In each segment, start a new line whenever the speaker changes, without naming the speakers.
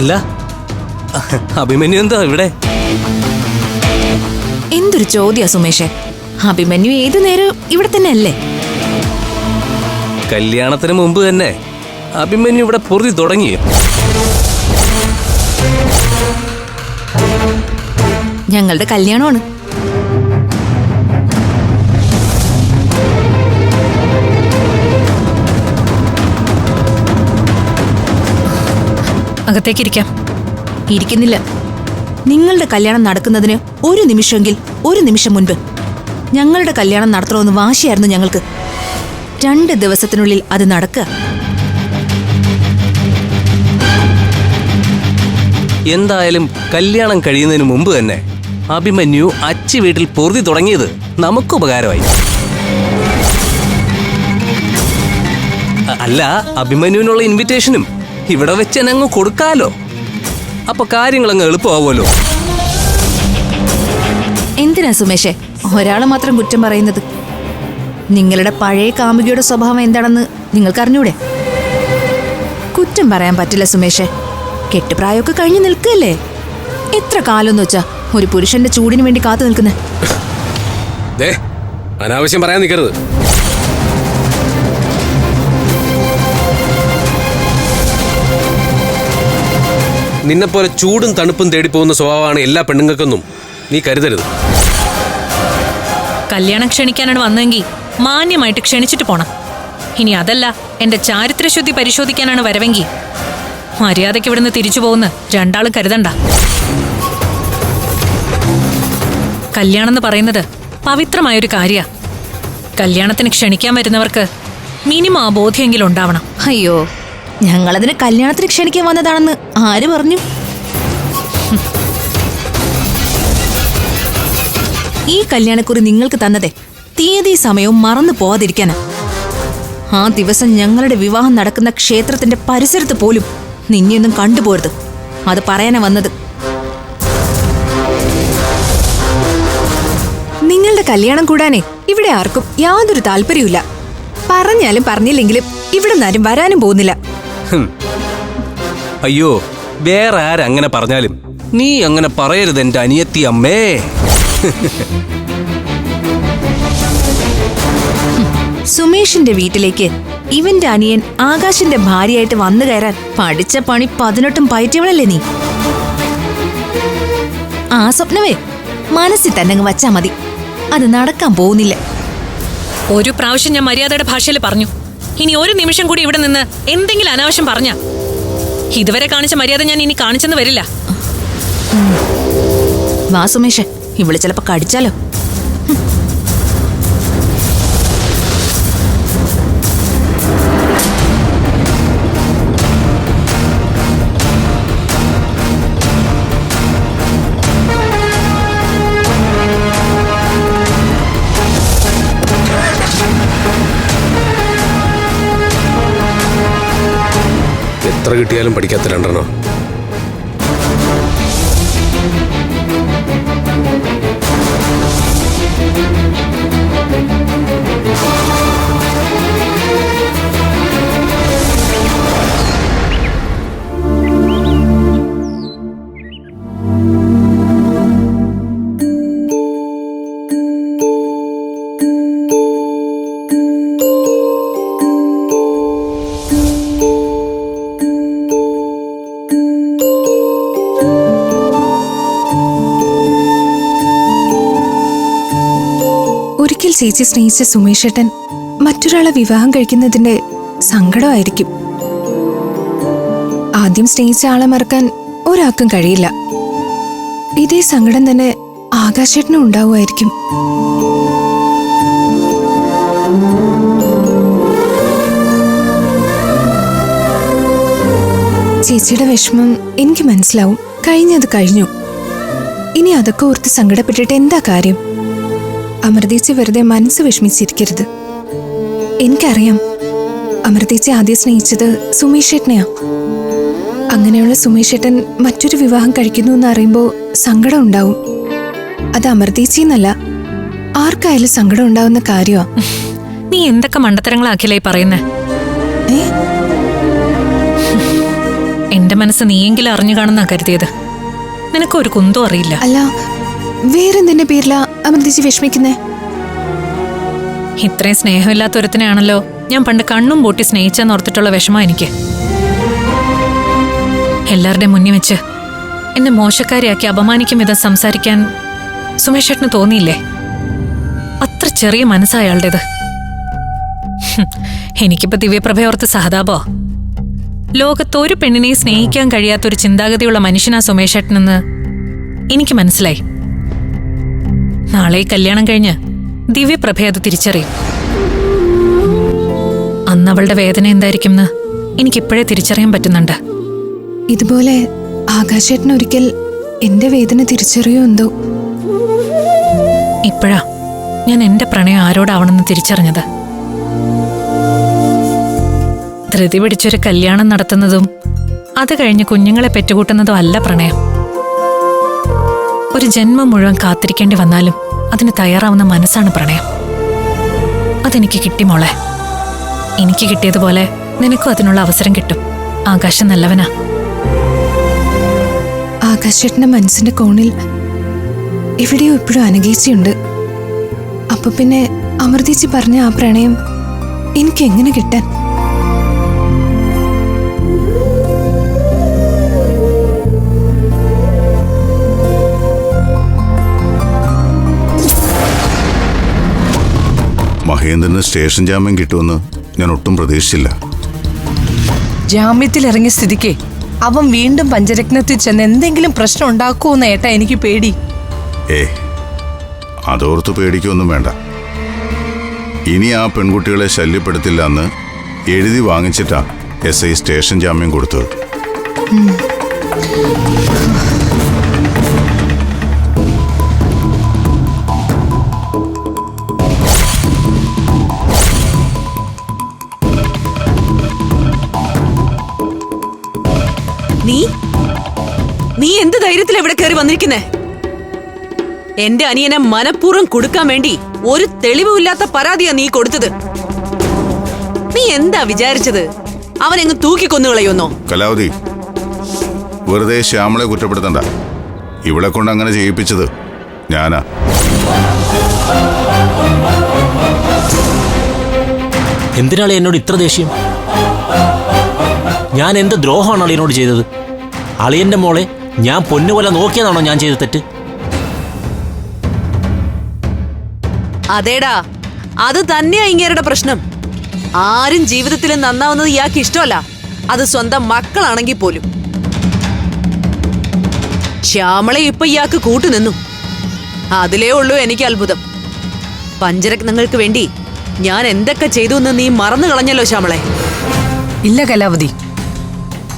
അല്ല അഭിമന്യു എന്താ ഇവിടെ?
എന്തൊരു ചോദ്യാ സുമേഷേ. അഭിമന്യു ഏതു നേരം ഇവിടെ തന്നെ അല്ലേ
കല്യാണത്തിന് മുമ്പ് തന്നെ അഭിമന്യു ഇവിടെ പൊറുതി തുടങ്ങി.
ഞങ്ങളുടെ കല്യാണമാണ്.
അകത്തേക്കിരിക്കാം.
ഇരിക്കുന്നില്ല. നിങ്ങളുടെ കല്യാണം നടക്കുന്നതിന് ഒരു നിമിഷമെങ്കിൽ ഒരു നിമിഷം മുൻപ്. ഞങ്ങളുടെ കല്യാണം നടത്തണമെന്ന് വാശിയായിരുന്നു ഞങ്ങൾക്ക്. രണ്ട് ദിവസത്തിനുള്ളിൽ അത് നടക്കുക.
എന്തായാലും കല്യാണം കഴിയുന്നതിന് മുമ്പ് തന്നെ അഭിമന്യു അച്ചി വീട്ടിൽ പൊറുതി തുടങ്ങിയത് നമുക്ക് ഉപകാരമായി. അല്ല അഭിമന്യുവിനുള്ള ഇൻവിറ്റേഷനും ഇവിടെ വെച്ച് അങ്ങ് കൊടുക്കാലോ. അപ്പൊ കാര്യങ്ങളങ്ങ് എളുപ്പമാവുമല്ലോ.
എന്തിനാ സുമേഷേ? ഒരാളെ മാത്രം കുറ്റം പറയുന്നത്. നിങ്ങളുടെ പഴയ കാമുകിയുടെ സ്വഭാവം എന്താണെന്ന് നിങ്ങൾക്കറിഞ്ഞൂടെ? കുറ്റം പറയാൻ പറ്റില്ല സുമേഷേ. കെട്ടുപ്രായമൊക്കെ കഴിഞ്ഞു നിൽക്കല്ലേ എത്ര കാലം എന്ന് വെച്ചാ ഒരു പുരുഷന്റെ ചൂടിന് വേണ്ടി കാത്തു നിൽക്കുന്നേ?
ദേ അനാവശ്യം പറയാൻ നിൽക്കരുത് നിന്നെപ്പോലെ ചൂടും തണുപ്പും തേടി പോകുന്ന സ്വഭാവമാണ് എല്ലാ പെണ്ണുങ്ങൾക്കൊന്നും നീ കരുതരുത്.
കല്യാണം ക്ഷണിക്കാനാണ് വന്നതെങ്കിൽ മാന്യമായിട്ട് ക്ഷണിച്ചിട്ട് പോണം. ഇനി അതല്ല എന്റെ ചാരിത്രശുദ്ധി പരിശോധിക്കാനാണ് വരവെങ്കിൽ. മര്യാദയ്ക്ക് ഇവിടുന്ന് തിരിച്ചു പോകുന്ന രണ്ടാളും കരുതണ്ട. കല്യാണം എന്ന് പറയുന്നത് പവിത്രമായൊരു കാര്യ. കല്യാണത്തിന് ക്ഷണിക്കാൻ വരുന്നവർക്ക് മിനിമം ആ ബോധ്യമെങ്കിലും ഉണ്ടാവണം.
അയ്യോ. ഞങ്ങളതിന് കല്യാണത്തിന് ക്ഷണിക്കാൻ വന്നതാണെന്ന് ആര് പറഞ്ഞു? ഈ കല്യാണക്കുറി നിങ്ങൾക്ക് തന്നതെ തീയതി സമയവും മറന്നു പോവാതിരിക്കാനാ. ആ ദിവസം ഞങ്ങളുടെ വിവാഹം നടക്കുന്ന ക്ഷേത്രത്തിന്റെ പരിസരത്ത് പോലും നിന്നെയൊന്നും കണ്ടുപോരുത്. അത് പറയാനാ വന്നത്. നിങ്ങളുടെ കല്യാണം കൂടാനേ ഇവിടെ ആർക്കും യാതൊരു താല്പര്യമില്ല പറഞ്ഞാലും പറഞ്ഞില്ലെങ്കിലും ഇവിടെ നിന്നാരും വരാനും പോകുന്നില്ല.
അയ്യോ വേറെ ആരങ്ങനെ പറഞ്ഞാലും? നീ അങ്ങനെ പറയരുത് എന്റെ അനിയത്തി അമ്മേ.
സുമേഷിന്റെ വീട്ടിലേക്ക് ഇവന്റെ അനിയൻ ആകാശിന്റെ ഭാര്യയായിട്ട് വന്നു കയറാൻ പഠിച്ച പണി പതിനെട്ടും പയറ്റിയവളല്ലേ നീ? ആ സ്വപ്നമേ മനസ്സിൽ തന്നെ അങ്ങ് വച്ചാ മതി. അത് നടക്കാൻ പോകുന്നില്ല.
ഒരു പ്രാവശ്യം ഞാൻ മര്യാദയുടെ ഭാഷയിൽ പറഞ്ഞു. ഇനി ഒരു നിമിഷം കൂടി ഇവിടെ നിന്ന് എന്തെങ്കിലും അനാവശ്യം പറഞ്ഞ. ഇതുവരെ കാണിച്ച മര്യാദ ഞാൻ ഇനി കാണിച്ചെന്ന് വരില്ല.
വാസുമേഷ് ഇവിടെ ചിലപ്പോ കടിച്ചാലോ?
എത്ര പഠിക്കാത്ത രണ്ടെണ്ണം.
ചേച്ചി സ്നേഹിച്ച സുമേഷേട്ടൻ മറ്റൊരാളെ വിവാഹം കഴിക്കുന്നതിന്റെ സങ്കടമായിരിക്കും. ആദ്യം സ്നേഹിച്ച ആളെ മറക്കാൻ ഒരാൾക്കും കഴിയില്ല. ഇതേ സങ്കടം തന്നെ ആകാശേട്ടനും ഉണ്ടാവുമായിരിക്കും. ചേച്ചിയുടെ വിഷമം എനിക്ക് മനസ്സിലാവും. കഴിഞ്ഞത് കഴിഞ്ഞു. ഇനി അതൊക്കെ ഓർത്ത് സങ്കടപ്പെട്ടിട്ട് എന്താ കാര്യം? അമൃതേച്ചി വെറുതെ മനസ്സ് വിഷമിച്ചിരിക്കരുത്. എനിക്കറിയാം. അമൃതേച്ചി ആദ്യം സ്നേഹിച്ചത് സുമേഷേട്ടനെയാ. അങ്ങനെയുള്ള സുമേഷേട്ടൻ മറ്റൊരു വിവാഹം കഴിക്കുന്നു എന്ന് അറിയുമ്പോൾ സങ്കടം ഉണ്ടാവും. അത് അമൃതേച്ചി എന്നല്ല ആർക്കായാലും സങ്കടം ഉണ്ടാവുന്ന കാര്യമാ.
നീ എന്തൊക്കെ മണ്ടത്തരങ്ങളാക്കിയല്ലേ പറയുന്നേ? എന്റെ മനസ്സ് നീയെങ്കിലും അറിഞ്ഞു കാണുന്ന കരുതിയത്. നിനക്കൊരു കുന്തോ അറിയില്ല.
അല്ല വേറെന്തിന്റെ പേരിലാ അമൃതിജി വിഷമിക്കുന്നേ?
ഇത്രയും സ്നേഹമില്ലാത്ത ഒരുത്തിനെയാണല്ലോ. ഞാൻ പണ്ട് കണ്ണും പൂട്ടി സ്നേഹിച്ചെന്നോർത്തിട്ടുള്ള വിഷമം എനിക്ക്. എല്ലാവരുടെയും മുന്നിൽ വെച്ച് എന്നെ മോശക്കാരിയാക്കി അപമാനിക്കും വിധം സംസാരിക്കാൻ സുമേഷ് ഏട്ടന് തോന്നിയില്ലേ? അത്ര ചെറിയ മനസ്സായാളുടേത് എനിക്കിപ്പോ ദിവ്യപ്രഭയോർത്ത് സഹതാപോ? ലോകത്തൊരു പെണ്ണിനെ സ്നേഹിക്കാൻ കഴിയാത്തൊരു ചിന്താഗതിയുള്ള മനുഷ്യനാ സുമേഷ് ഏട്ടനെന്ന് എനിക്ക് മനസ്സിലായി. നാളെ കല്യാണം കഴിഞ്ഞ് ദിവ്യപ്രഭ അത് തിരിച്ചറിയും. അന്ന് അവളുടെ വേദന എന്തായിരിക്കുമെന്ന് എനിക്കിപ്പോഴേ തിരിച്ചറിയാൻ പറ്റുന്നുണ്ട്.
ഇതുപോലെ ആകാശേട്ടൻ ഒരിക്കൽ എന്റെ വേദന തിരിച്ചറിയോ എന്തോ?
ഇപ്പോഴാ ഞാൻ എന്റെ പ്രണയം ആരോടാവണമെന്ന് തിരിച്ചറിഞ്ഞത്. ധൃതി പിടിച്ചൊരു കല്യാണം നടത്തുന്നതും അത് കഴിഞ്ഞ് കുഞ്ഞുങ്ങളെ പെറ്റുകൂട്ടുന്നതും അല്ല പ്രണയം. ഒരു ജന്മം മുഴുവൻ കാത്തിരിക്കേണ്ടി വന്നാലും അതിന് തയ്യാറാവുന്ന മനസ്സാണ് പ്രണയം. അതെനിക്ക് കിട്ടി മോളെ. എനിക്ക് കിട്ടിയതുപോലെ നിനക്കും അതിനുള്ള അവസരം കിട്ടും. ആകാശം നല്ലവനാ.
ആകാശേട്ടന്റെ മനസ്സിന്റെ കോണിൽ എവിടെയോ ഇപ്പോഴും അനഘേച്ചിയുണ്ട്. അപ്പൊ പിന്നെ അമൃതീച്ചി പറഞ്ഞ ആ പ്രണയം എനിക്ക് എങ്ങനെ കിട്ടാൻ?
മഹേന്ദ്രന് സ്റ്റേഷൻ ജാമ്യം കിട്ടുമെന്ന് ഞാൻ ഒട്ടും പ്രതീക്ഷിച്ചില്ല.
ജാമ്യത്തിൽ ഇറങ്ങിയ സ്ഥിതിക്ക് അവൻ വീണ്ടും പഞ്ചരത്നത്തിൽ ചെന്ന് എന്തെങ്കിലും പ്രശ്നം ഉണ്ടാക്കുമെന്ന് ഏട്ടാ എനിക്ക് പേടി.
ഏ അതോർത്ത് പേടിക്കൊന്നും വേണ്ട. ഇനി ആ പെൺകുട്ടികളെ ശല്യപ്പെടുത്തില്ല എന്ന് എഴുതി വാങ്ങിച്ചിട്ടാ എസ് ഐ സ്റ്റേഷൻ ജാമ്യം കൊടുത്തത്.
വന്നിരിക്കുന്നേ? എന്റെ അനിയനെ മനഃപൂർവം കൊടുക്കാൻ വേണ്ടി ഒരു തെളിവുമില്ലാത്ത പരാതിയാ നീ കൊടുത്തത്. നീ എന്താ വിചാരിച്ചത്? അവനെങ്ങ് തൂക്കിക്കൊന്നുകളയുന്നോ
കലാവതി വെറുതെ ശ്യാമളെ കുറ്റപ്പെടുത്തണ്ട. ഇവിടെ കൊണ്ട് അങ്ങനെ ചെയ്യിപ്പിച്ചത് ഞാനാ.
എന്തിനാളെ എന്നോട് ഇത്ര ദേഷ്യം? ഞാൻ എന്ത് ദ്രോഹമാണ് അളിയനോട് ചെയ്തത്? അളിയന്റെ മോളെ ഞാൻ പൊന്നുപോലെ നോക്കിയതാണോ ഞാൻ ചെയ്ത തെറ്റ്?
അതേടാ അത് തന്നെയാ ഇങ്ങേരുടെ പ്രശ്നം. ആരും ജീവിതത്തിൽ നന്നാവുന്നത് ഇയാൾക്ക് ഇഷ്ടമല്ല. അത് സ്വന്തം മക്കളാണെങ്കിൽ പോലും. ശ്യാമളെ ഇപ്പൊ ഇയാൾക്ക് കൂട്ടുനിന്നു അതിലേ ഉള്ളൂ എനിക്ക് അത്ഭുതം. പഞ്ചരത്നങ്ങൾക്ക് വേണ്ടി ഞാൻ എന്തൊക്കെ ചെയ്തു എന്ന് നീ മറന്നു കളഞ്ഞല്ലോ ശ്യാമളെ.
ഇല്ല കലാവതി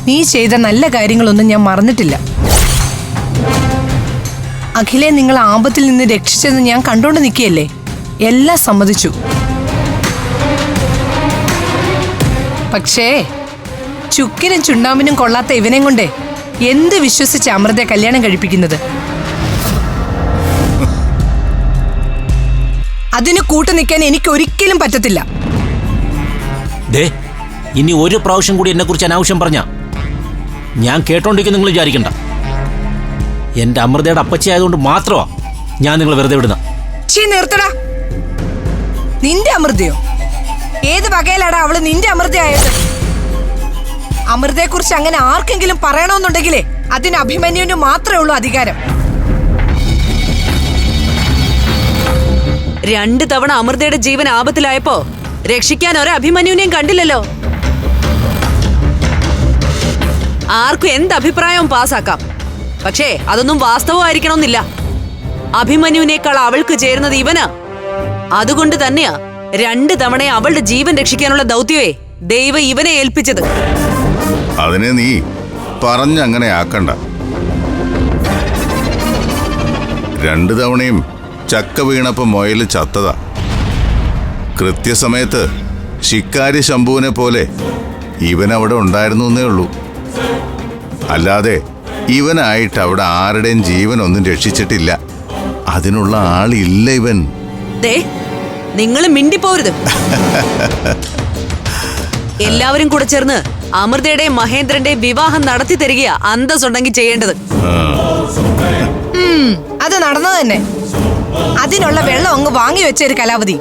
നീ ചെയ്ത നല്ല കാര്യങ്ങളൊന്നും ഞാൻ മറന്നിട്ടില്ല. അഖിലെ നിങ്ങൾ ആപത്തിൽ നിന്ന് രക്ഷിച്ചെന്ന് ഞാൻ കണ്ടോണ്ട് നിൽക്കുകയല്ലേ? എല്ലാം സമ്മതിച്ചു. പക്ഷേ ചുക്കിനും ചുണ്ടാമ്പിനും കൊള്ളാത്ത ഇവനെ കൊണ്ട് എന്ത് വിശ്വസിച്ച് അമൃതയെ കല്യാണം കഴിപ്പിക്കുന്നത്? അതിന് കൂട്ടു നിൽക്കാൻ എനിക്ക് ഒരിക്കലും പറ്റത്തില്ല.
ദേ ഇനി ഒരു പ്രാവശ്യം കൂടി എന്നെ കുറിച്ച് അനാവശ്യം പറഞ്ഞ. ഞാൻ കേട്ടോണ്ടിരിക്കും നിങ്ങൾ വിചാരിക്കണ്ട. എന്റെ അമൃതയുടെ അപ്പച്ചയായതുകൊണ്ട് മാത്രമാ ഞാൻ നിങ്ങൾ വെറുതെ വിടുന്ന.
ചീ നിർത്തടാ. നിന്റെ അമൃതയോ? ഏത് വകയിലാടാ അവൾ നിന്റെ അമൃതയായത്? അമൃതയെ കുറിച്ച് അങ്ങനെ ആർക്കെങ്കിലും പറയണമെന്നുണ്ടെങ്കിലേ അതിന് അഭിമന്യുവിന് മാത്രമേ ഉള്ളൂ അധികാരം.
രണ്ട് തവണ അമൃതയുടെ ജീവൻ ആപത്തിലായപ്പോ രക്ഷിക്കാൻ ഒരേ അഭിമന്യുവിനെയും കണ്ടില്ലല്ലോ. ആർക്കും എന്ത് അഭിപ്രായവും പാസാക്കാം. പക്ഷേ അതൊന്നും വാസ്തവമായിരിക്കണമെന്നില്ല. അഭിമന്യുവിനേക്കാൾ അവൾക്ക് ചേരുന്നത് ഇവനാ. അതുകൊണ്ട് തന്നെയാ രണ്ട് തവണ അവളുടെ ജീവൻ രക്ഷിക്കാനുള്ള ദൗത്യമേ ദൈവം ഇവനെ ഏൽപ്പിച്ചത്.
അതിനെ നീ പറഞ്ഞങ്ങനെ ആക്കണ്ട. രണ്ടു തവണയും ചക്ക വീണപ്പം മൊയൽ ചത്തതാ. കൃത്യസമയത്ത് ശിക്കാരി ശംഭുവിനെ പോലെ ഇവൻ അവിടെ ഉണ്ടായിരുന്നു എന്നേ ഉള്ളൂ. അല്ലാതെ ഇവനായിട്ട് അവിടെ ആരുടെയും ജീവൻ ഒന്നും രക്ഷിച്ചിട്ടില്ല. അതിനുള്ള ആളില്ല ഇവൻ.
ദേ നിങ്ങൾ മിണ്ടിപ്പോരുത്. എല്ലാവരും കൂടെ ചേർന്ന് അമൃതയുടെയും മഹേന്ദ്രന്റെയും വിവാഹം നടത്തി തരികയാ അന്തസ്സുണ്ടെങ്കിൽ ചെയ്യേണ്ടത്.
അത് നടന്നു തന്നെ. അതിനുള്ള വെള്ളം അങ്ങ് വാങ്ങി വെച്ചൊരു കലാവതി.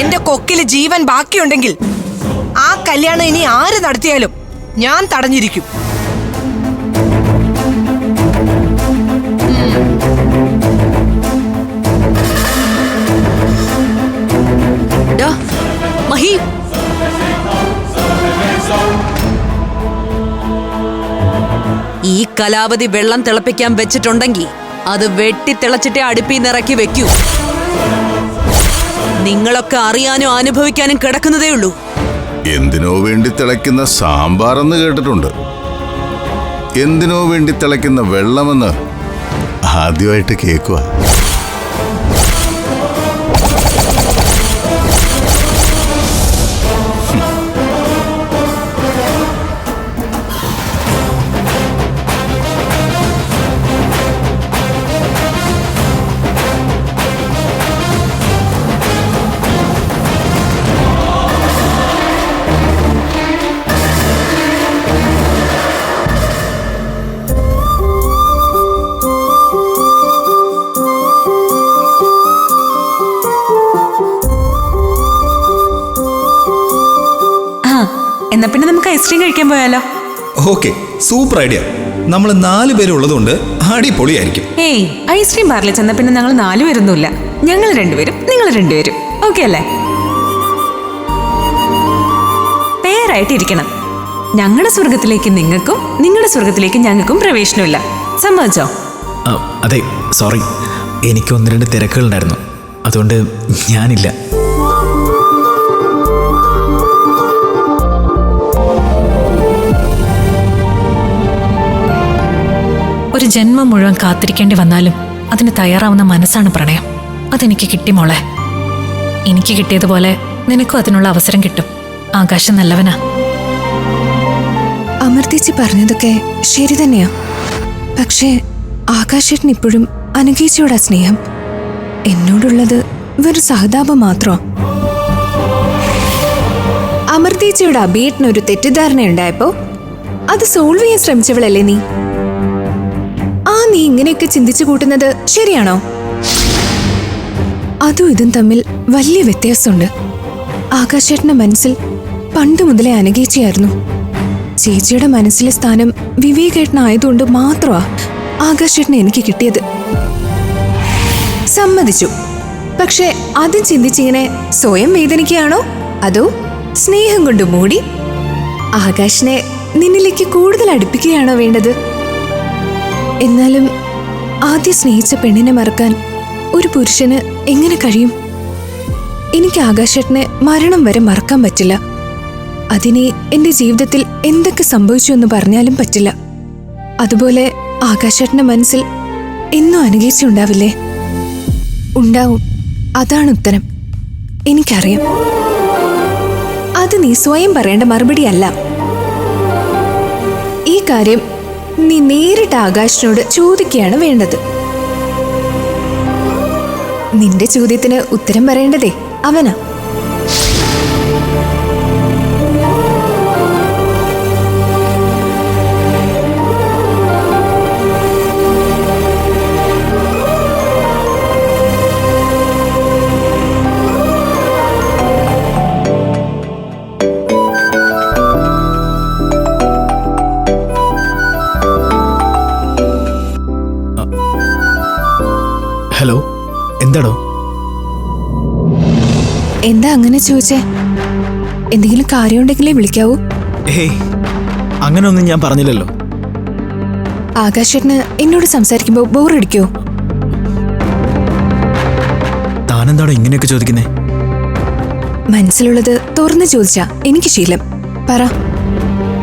എന്റെ കൊക്കിൽ ജീവൻ ബാക്കിയുണ്ടെങ്കിൽ ആ കല്യാണം ഇനി ആര് നടത്തിയാലും ഞാൻ തടഞ്ഞിരിക്കും.
ഈ കലാവധി വെള്ളം തിളപ്പിക്കാൻ വെച്ചിട്ടുണ്ടെങ്കിൽ അത് വെട്ടി തിളച്ചിട്ടേ അടുപ്പി നിറക്കി വെക്കൂ. നിങ്ങളൊക്കെ അറിയാനും അനുഭവിക്കാനും കിടക്കുന്നതേ ഉള്ളൂ.
എന്തിനോ വേണ്ടി തിളയ്ക്കുന്ന സാമ്പാറെന്ന് കേട്ടിട്ടുണ്ട്. എന്തിനോ വേണ്ടി തിളയ്ക്കുന്ന വെള്ളമെന്ന് ആദ്യമായിട്ട് കേൾക്കുക
എന്നാ പിന്നെ നമുക്ക് ഐസ്ക്രീം കഴിക്കാൻ പോയാലോ?
ഓക്കെ സൂപ്പർ ഐഡിയ നമ്മൾ നാല് പേരുള്ളതുകൊണ്ട് അടിപൊളിയായിരിക്കും.
ഏയ് ഐസ്ക്രീം പാർലർ ചെന്ന പിന്നെ ഞങ്ങൾ നാല് പേരൊന്നുമില്ല. ഞങ്ങൾ രണ്ടുപേരും നിങ്ങൾ രണ്ടുപേരും. ഓക്കെ അല്ലേ? പേരായിട്ട് ഇരിക്കണം ഞങ്ങളുടെ സ്വർഗത്തിലേക്ക് നിങ്ങൾക്കും നിങ്ങളുടെ സ്വർഗത്തിലേക്ക് ഞങ്ങൾക്കും പ്രവേശനമില്ല. സമ്മതിച്ചോ?
അതെ സോറി എനിക്ക് ഒന്ന് രണ്ട് തിരക്കുകളുണ്ടായിരുന്നു. അതുകൊണ്ട് ഞാനില്ല.
ജന്മം മുഴുവൻ കാത്തിരിക്കേണ്ടി വന്നാലും അതിന് തയ്യാറാവുന്ന മനസ്സാണ് പ്രണയം. അതെനിക്ക് കിട്ടി മോളെ. എനിക്ക് കിട്ടിയതുപോലെ നിനക്കും അതിനുള്ള അവസരം കിട്ടും. ആകാശം നല്ലവനാ.
അമർത്തിച്ച് പറഞ്ഞതൊക്കെ ശരി തന്നെയാ. പക്ഷേ ആകാശേട്ടൻ ഇപ്പോഴും അനുകേച്ചിയോടാ സ്നേഹം. എന്നോടുള്ളത് വെറും സഹതാപം മാത്രം ഒരു തെറ്റിദ്ധാരണ ഉണ്ടായപ്പോ അത് സോൾവ് ചെയ്യാൻ ശ്രമിച്ചവളല്ലേ നീ? നീ ഇങ്ങനെയൊക്കെ ചിന്തിച്ചു കൂട്ടുന്നത് ശരിയാണോ? അതും ഇതും തമ്മിൽ വലിയ വ്യത്യാസമുണ്ട്. ആകാശേട്ടന്റെ മനസ്സിൽ പണ്ട് മുതലേ അനുകേച്ചിയായിരുന്നു ചേച്ചിയുടെ മനസ്സിലെ സ്ഥാനം വിവേകേട്ടനായതുകൊണ്ട് മാത്രമാ ആകാശേട്ടനെ എനിക്ക് കിട്ടിയത്. സമ്മതിച്ചു. പക്ഷെ അതും ചിന്തിച്ചിങ്ങനെ സ്വയം വേദനിക്കുകയാണോ? അതോ സ്നേഹം കൊണ്ട് മൂടി? ആകാശിനെ നിന്നിലേക്ക് കൂടുതൽ അടുപ്പിക്കുകയാണോ വേണ്ടത്? എന്നാലും ആദ്യം സ്നേഹിച്ച പെണ്ണിനെ മറക്കാൻ ഒരു പുരുഷന് എങ്ങനെ കഴിയും? എനിക്ക് ആകാശേട്ടനെ മരണം വരെ മറക്കാൻ പറ്റില്ല. അതിനെ എന്റെ ജീവിതത്തിൽ എന്തൊക്കെ സംഭവിച്ചു എന്ന് പറഞ്ഞാലും പറ്റില്ല. അതുപോലെ ആകാശേട്ടന്റെ മനസ്സിൽ എന്നും അനുകരിച്ചുണ്ടാവില്ലേ ഉണ്ടാവും. അതാണ് ഉത്തരം. എനിക്കറിയാം. അത് നീ സ്വയം പറയേണ്ട മറുപടിയല്ല. ഈ കാര്യം നീ നേരിട്ട് ആകാശിനോട് ചോദിക്കുകയാണ് വേണ്ടത്. നിന്റെ ചോദ്യത്തിന് ഉത്തരം പറയേണ്ടതേ അവനാ.
എന്താടോ
എന്താ അങ്ങനെ ചോദിച്ചേ? എന്തെങ്കിലും കാര്യമുണ്ടെങ്കിലേ വിളിക്കാവൂ.
ഏയ് അങ്ങനെയൊന്നും ഞാൻ പറഞ്ഞില്ലല്ലോ.
ആകാശേട്ടന് എന്നോട് സംസാരിക്കുമ്പോൾ ബോറടിക്കോ?
താനെന്താണോ ഇങ്ങനെയൊക്കെ ചോദിക്കുന്നേ?
മനസ്സിലുള്ളത് തുറന്നു ചോദിച്ചാ എനിക്ക് ശീലം. പറ.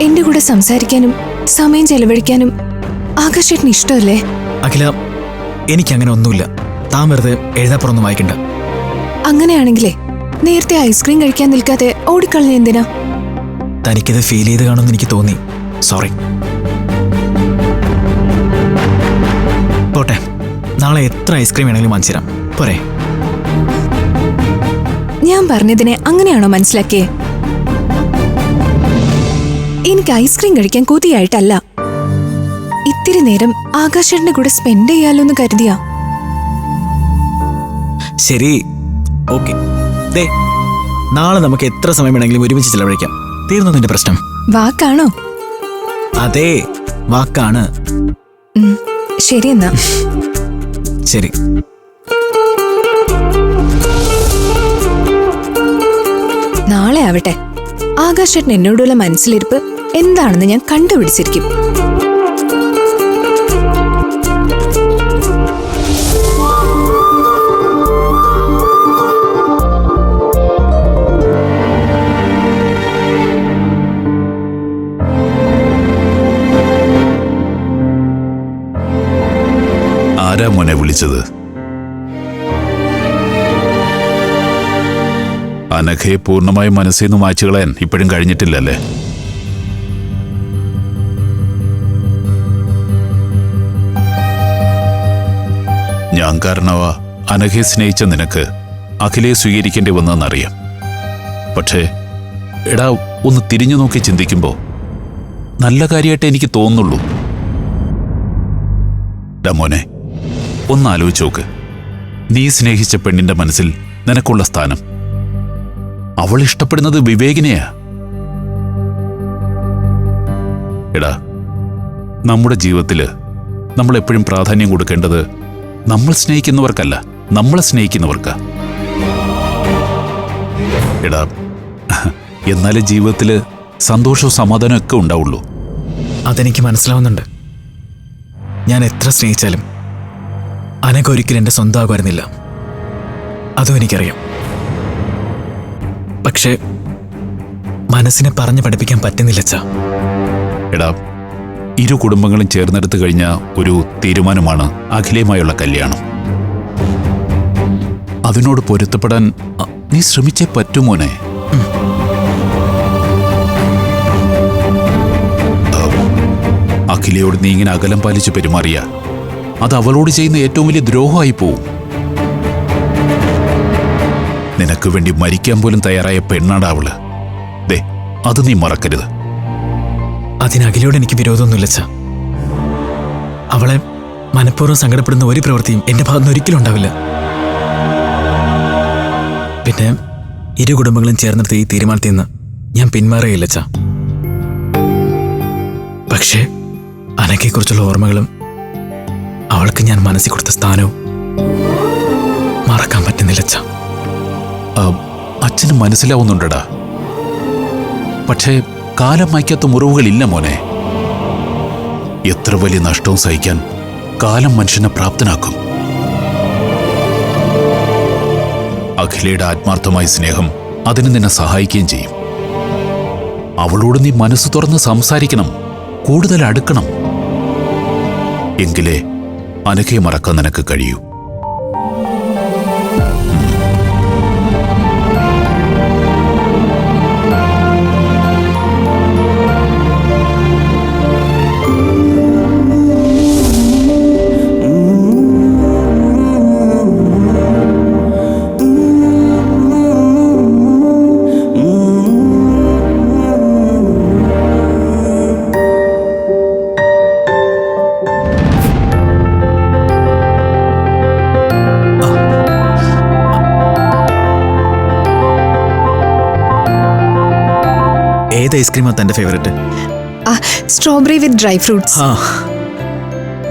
എന്റെ കൂടെ സംസാരിക്കാനും സമയം ചെലവഴിക്കാനും ആകാശേട്ടന് ഇഷ്ടമല്ലേ?
അഖില എനിക്കങ്ങനെ ഒന്നുമില്ല. താൻ വെറുതെ എഴുതാപ്പുറൊന്നും വായിക്കണ്ട.
അങ്ങനെയാണെങ്കിലേ നേരത്തെ ഐസ്ക്രീം കഴിക്കാൻ നിൽക്കാതെ ഓടിക്കളഞ്ഞ എന്തിനാ?
തനിക്കിത് ഫീൽ ചെയ്ത് കാണുമെന്ന് എനിക്ക് തോന്നി. സോറി. പോട്ടെ നാളെ എത്ര ഐസ്ക്രീം വേണമെങ്കിലും വാങ്ങിച്ചു തരാം. പോരെ.
ഞാൻ പറഞ്ഞതിനെ അങ്ങനെയാണോ മനസ്സിലാക്കിയേ? എനിക്ക് ഐസ്ക്രീം കഴിക്കാൻ കൊതിയായിട്ടല്ല. ഇത്തിരി നേരം ആകാശേട്ടന്റെ കൂടെ സ്പെൻഡ് ചെയ്യാലോ എന്ന് കരുതിയാ.
ശരി. ഓക്കെ. ദേ നാളെ നമുക്ക് എത്ര സമയം വേണമെങ്കിലും ഒരുമിച്ച് ചിലവഴിക്കാം. തീർന്നു നിന്റെ പ്രശ്നം.
വാക്കാണോ?
അതെ വാക്കാണ്.
ഉം, ശരി എന്നാ.
ശരി.
നാളെ ആവട്ടെ. ആകാശേട്ടൻ എന്നോടുള്ള മനസ്സിലിരിപ്പ് എന്താണെന്ന് ഞാൻ കണ്ടുപിടിച്ചിരിക്കും.
ആരാ മോനെ വിളിച്ചത്? അനഘയെ പൂർണമായും മനസ്സിൽ നിന്ന് മായ്ച്ചു കളയാൻ ഇപ്പോഴും കഴിഞ്ഞിട്ടില്ലല്ലേ? ഞാൻ കാരണവാ അനഘയെ സ്നേഹിച്ച നിനക്ക് അഖിലയെ സ്വീകരിക്കേണ്ടി വന്നതെന്നറിയാം. പക്ഷേ എടാ ഒന്ന് തിരിഞ്ഞു നോക്കി ചിന്തിക്കുമ്പോൾ നല്ല കാര്യമായിട്ട് എനിക്ക് തോന്നുന്നുള്ളൂ. ഡാ മോനെ ഒന്ന് ആലോചിച്ച് നോക്ക്. നീ സ്നേഹിച്ച പെണ്ണിന്റെ മനസ്സിൽ നിനക്കുള്ള സ്ഥാനം. അവൾ ഇഷ്ടപ്പെടുന്നത് വിവേകിനെയാ. എടാ നമ്മുടെ ജീവിതത്തിൽ നമ്മൾ എപ്പോഴും പ്രാധാന്യം കൊടുക്കേണ്ടത് നമ്മൾ സ്നേഹിക്കുന്നവർക്കല്ല നമ്മളെ സ്നേഹിക്കുന്നവർക്കാ. എടാ എന്നാലേ ജീവിതത്തിൽ സന്തോഷവും സമാധാനവും ഒക്കെ ഉണ്ടാവുള്ളൂ.
അതെനിക്ക് മനസ്സിലാവുന്നുണ്ട്. ഞാൻ എത്ര സ്നേഹിച്ചാലും അനഘ ഒരിക്കലും എന്റെ സ്വന്തമാകുമായിരുന്നില്ല അതും എനിക്കറിയാം. പക്ഷേ മനസ്സിനെ പറഞ്ഞു പഠിപ്പിക്കാൻ പറ്റുന്നില്ല
എടാ ഇരു കുടുംബങ്ങളും ചേർന്നെടുത്തു കഴിഞ്ഞ ഒരു തീരുമാനമാണ് അഖിലയുമായുള്ള കല്യാണം. അതിനോട് പൊരുത്തപ്പെടാൻ നീ ശ്രമിച്ചേ പറ്റുമോനെ അഖിലയോട് നീ ഇങ്ങനെ അകലം പാലിച്ച് പെരുമാറിയ? അത് അവളോട് ചെയ്യുന്ന ഏറ്റവും വലിയ ദ്രോഹമായി പോവും. നിനക്ക് വേണ്ടി മരിക്കാൻ പോലും തയ്യാറായ പെണ്ണാടാ അവൾ. ദേ അത് നീ മറക്കരുത്.
അതിനകിലോട് എനിക്ക് വിരോധമൊന്നുമില്ല അവളെ മനഃപൂർവം സങ്കടപ്പെടുന്ന ഒരു പ്രവൃത്തിയും എന്റെ ഭാഗത്തുനിന്ന് ഒരിക്കലും ഉണ്ടാവില്ല. പിന്നെ ഇരു കുടുംബങ്ങളും ചേർന്നെടുത്ത ഈ തീരുമാനത്തിൽ നിന്ന് ഞാൻ പിന്മാറുകയില്ല പക്ഷേ അനക്കെക്കുറിച്ചുള്ള ഓർമ്മകളും അവൾക്ക് ഞാൻ മനസ്സിൽ കൊടുത്ത സ്ഥാനവും മറക്കാൻ പറ്റുന്നില്ല അച്ഛ.
അച്ഛന് മനസ്സിലാവുന്നുണ്ടടാ. പക്ഷേ കാലം മായ്ക്കാത്ത മുറിവുകളില്ല മോനെ. എത്ര വലിയ നഷ്ടവും സഹിക്കാൻ കാലം മനുഷ്യനെ പ്രാപ്തനാക്കും. അഖിലയുടെ ആത്മാർത്ഥമായ സ്നേഹം അതിന് നിന്നെ സഹായിക്കുകയും ചെയ്യും. അവളോട് നീ മനസ്സ് തുറന്ന് സംസാരിക്കണം കൂടുതൽ അടുക്കണം. എങ്കിലേ അനഘയെ മറക്കാൻ നിനക്ക് കഴിയൂ.
ഏത് ഐസ്ക്രീമാ തന്റെ ഫേവറേറ്റ്?
ആ സ്ട്രോബെറി വിത്ത് ഡ്രൈ ഫ്രൂട്ട്സ്
ആ.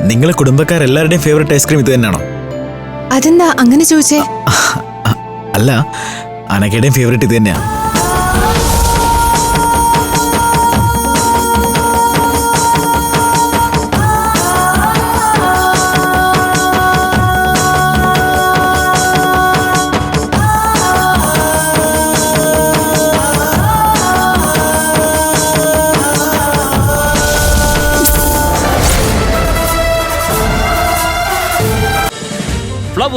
നിങ്ങളെ കുടുംബക്കാരെല്ലാവരുടെയും ഫേവറേറ്റ് ഐസ്ക്രീം ഇത് തന്നെയാണോ?
അതെന്താ അങ്ങനെ ചോദിച്ചേ?
അല്ല അനക്കയുടെയും ഫേവറേറ്റ് ഇത് തന്നെയാ.